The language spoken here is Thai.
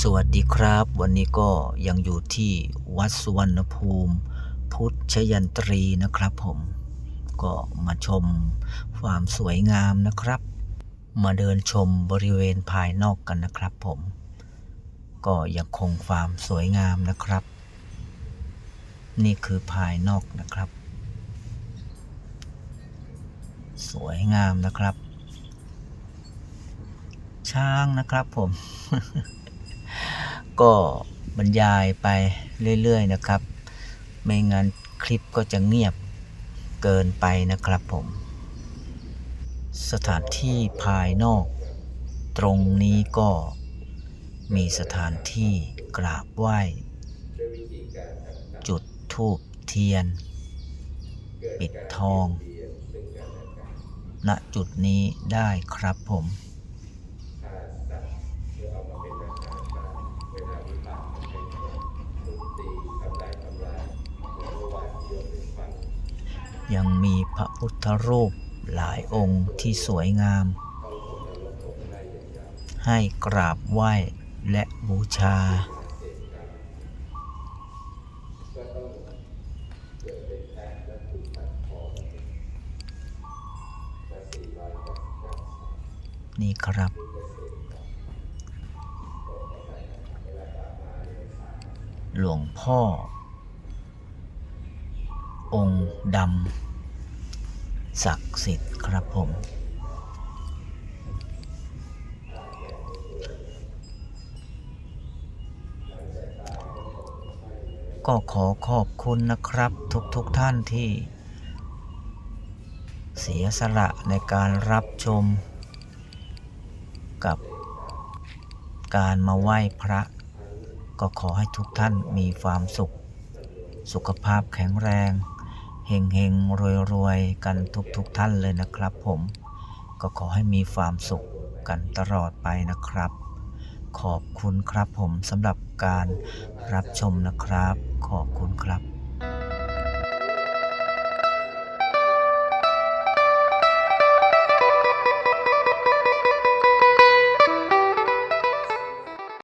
สวัสดีครับ วันนี้ก็ยังอยู่ที่วัดสุวรรณภูมิ พุทธยันตรีนะครับผม ก็มาชมความสวยงามนะครับ มาเดินชมบริเวณภายนอกกันนะครับผม ก็ยังคงความสวยงามนะครับ นี่คือภายนอกนะครับ สวยงามนะครับ ช้างนะครับผม ก็บรรยายไปเรื่อยๆนะครับ ไม่งั้นคลิปก็จะเงียบเกินไปนะครับผม สถานที่ภายนอก ตรงนี้ก็มีสถานที่กราบไหว้ จุดธูปเทียน ปิดทอง ณจุดนี้ได้ครับผม ยังมีพระพุทธรูปหลายองค์ที่สวยงาม ให้กราบไหว้และบูชา นี่ครับ หลวงพ่อ องค์ดำศักดิ์สิทธิ์ครับผม ก็ขอขอบคุณนะครับทุกๆทท่านที่ เสียสละในการรับชมกับการมาไหว้พระ ก็ขอให้ทุกท่านมีความสุข สุขภาพแข็งแรงเฮงเฮงรวยรวยกันทุกๆทท่านเลยนะครับผม ก็ขอให้มีความสุขกันตลอดไปนะครับ ขอบคุณครับผมสำหรับการรับชมนะครับ ขอบคุณครับ